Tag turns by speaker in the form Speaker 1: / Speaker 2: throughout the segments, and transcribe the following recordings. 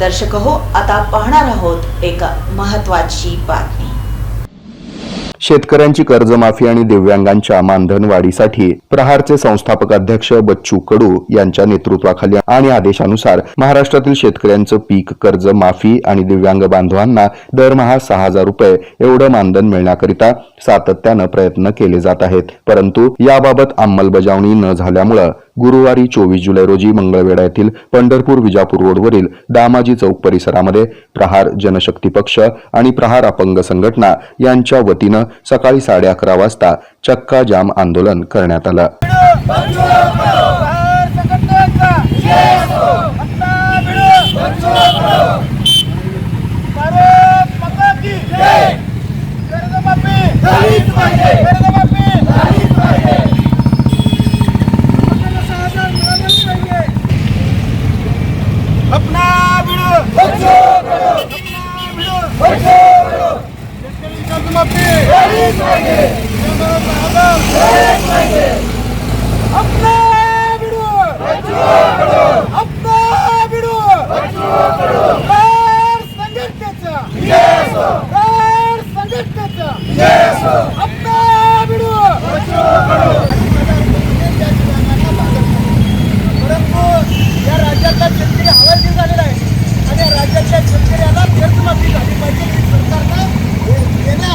Speaker 1: दर्शक हो आता पाहणार आहोत एक महत्वाची बातमी.
Speaker 2: शेतकऱ्यांची कर्जमाफी आणि दिव्यांगांच्या मानधन वाढीसाठी प्रहारचे संस्थापक अध्यक्ष बच्चू कडू यांच्या नेतृत्वाखाली आणि आदेशानुसार महाराष्ट्रातील शेतकऱ्यांचं पीक कर्ज माफी आणि दिव्यांग बांधवांना दरमहा सहा हजार रुपये एवढं मानधन मिळण्याकरिता सातत्यानं प्रयत्न केले जात आहेत. परंतु याबाबत अंमलबजावणी न झाल्यामुळं गुरुवारी चोवीस जुलै रोजी मंगळवेढा येथील पंढरपूर विजापूर रोडवरील दामाजी चौक परिसरामध्ये प्रहार जनशक्ती पक्ष आणि प्रहार अपंग संघटना यांच्या वतीनं सकाळी साडे अकरा वाजता चक्का जाम आंदोलन करण्यात आलं.
Speaker 3: कर्जमाफी कर्जमाफी आपल्याला सहा हजार मिळालेच पाहिजे. अपना भिडो अपना भिडो शेतकरी कर्जमाफी सहा हजार. अपना भिडो अपना भिडो कर संघटनेचा कर संघटनेचा अपना भिडो परंतु या राज्यातला शेतकरी हवालदिल झालेला आहे आणि या राज्यातल्या शेतकऱ्याला कर्जमाफी झाली पाहिजे ही सरकारनं हे- गेल्या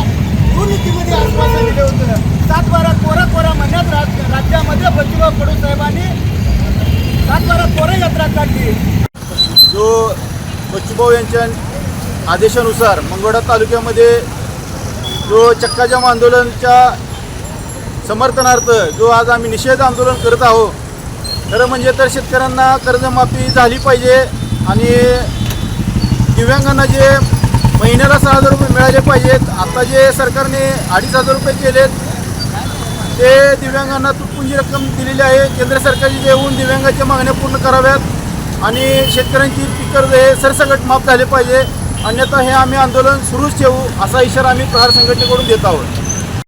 Speaker 3: जून नीतीमध्ये आश्वासन दिलं होतं सात बारा कोरा कोरा महिन्यात राज- राज्यामध्ये बच्चूभाऊ कडू साहेबांनी सात बारा कोरा यात्रा काढली
Speaker 4: जो बच्चूभाऊ यांच्या आदेशानुसार मंगोडा तालुक्यामध्ये जो चक्काजाम आंदोलनच्या समर्थनार्थ जो आज आम्ही निषेध आंदोलन करत आहोत खरं म्हणजे तर शेतकऱ्यांना कर्जमाफी झाली पाहिजे आणि दिव्यांगांना जे महिन्याला सहा हजार रुपये मिळाले पाहिजेत आता जे सरकारने अडीच हजार रुपये केलेत ते दिव्यांगांना तुटपुंजी रक्कम दिलेली आहे. केंद्र सरकारची देऊन दिव्यांगाच्या मागण्या पूर्ण कराव्यात. आणि शेतकऱ्यांची पिकर्ज हे सरसकट माफ झाले पाहिजे. अन्यथा हे आम्ही आंदोलन सुरूच ठेवू असा इशारा आम्ही प्रहार संघटनेकडून देत आहोत.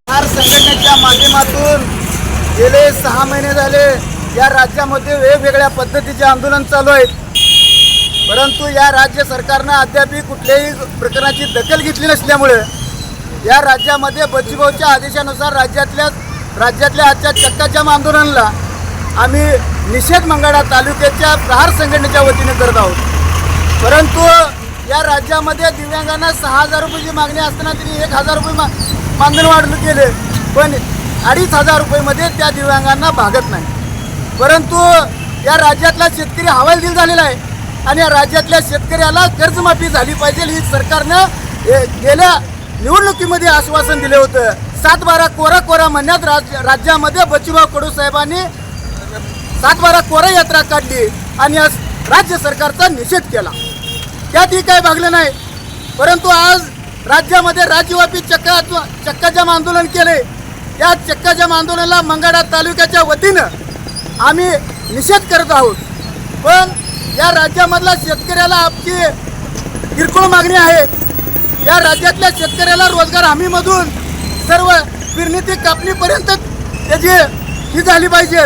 Speaker 3: प्रहार संघटनेच्या माध्यमातून गेले सहा महिने झाले. या राज्यामध्ये वेगवेगळ्या पद्धतीचे आंदोलन चालू आहेत. परंतु या राज्य सरकारनं अद्यापही कुठल्याही प्रकरणाची दखल घेतली नसल्यामुळे या राज्यामध्ये बच्चूभाऊच्या आदेशानुसार राज्यातल्या राज्यातल्या आजच्या चक्काजाम आंदोलनाला आम्ही निषेध मंगळा तालुक्याच्या प्रहार संघटनेच्या वतीने करत आहोत. परंतु या राज्यामध्ये दिव्यांगांना सहा हजार रुपयाची मागणी असताना त्यांनी एक हजार रुपये मा मानधन वाढलं केले पण अडीच हजार रुपयेमध्ये त्या दिव्यांगांना भागत नाही. परंतु या राज्यातला शेतकरी हवालदिल झालेला आहे आणि या राज्यातल्या शेतकऱ्याला कर्जमाफी झाली पाहिजे ही सरकारनं गेल्या निवडणुकीमध्ये आश्वासन दिलं होतं. सात बारा कोरा कोरा महिन्यात राज राज्यामध्ये बच्चूभाऊ कडू साहेबांनी सातबारा कोरा यात्रा काढली आणि आज राज्य सरकारचा निषेध केला. त्यातही काय भागलं नाही. परंतु आज राज्यामध्ये राज्यव्यापी चक्का चक्काजाम आंदोलन केले. या चक्काजाम आंदोलनाला मंगळा तालुक्याच्या वतीनं आम्ही निषेध करत आहोत. पण या राज्यामधला शेतकऱ्याला आपली किरकोळ मागणी आहे. या राज्यातल्या शेतकऱ्याला रोजगार हमीमधून सर्व पेरणी ते कापणीपर्यंत त्याची ही झाली पाहिजे.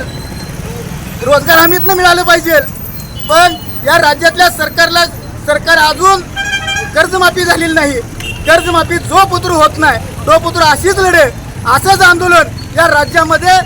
Speaker 3: रोजगार हमीतनं मिळालं पाहिजे. पण या राज्यातल्या सरकारला सरकार अजून कर्जमाफी झालेली नाही. कर्जमाफी जो पुत्र होत नाही. तो पुत्र अशीच लढे. असंच आंदोलन या राज्यामध्ये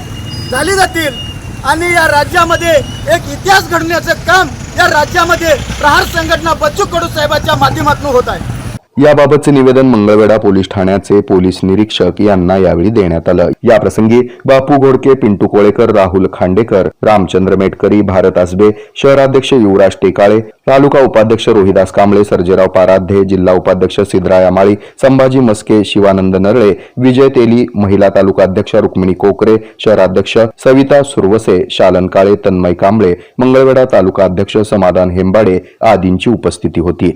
Speaker 3: झाली जातील. आणि या राज्यामध्ये एक इतिहास घडण्याचं काम या राज्यामध्ये प्रहार संघटना बच्चू कडू साहेबाच्या माध्यमातून होत आहे.
Speaker 2: याबाबतचे निवेदन मंगळवेढा पोलीस ठाण्याचे पोलीस निरीक्षक यांना यावेळी देण्यात आलं. या प्रसंगी बापू घोडके पिंटू कोळेकर राहुल खांडेकर रामचंद्र मेटकरी भारत आसबे शहराध्यक्ष युवराज टेकाळे तालुका उपाध्यक्ष रोहिदास कांबळे सर्जेराव पाराध्ये जिल्हा उपाध्यक्ष सिद्धराया माळी संभाजी मस्के शिवानंद नरळे विजय तेली महिला तालुका अध्यक्ष रुक्मिणी कोकरे शहराध्यक्ष सविता सुरवसे शालन काळे तन्मय कांबळे मंगळवेढा तालुका अध्यक्ष समाधान हेंबाडे आदींची उपस्थिती होती.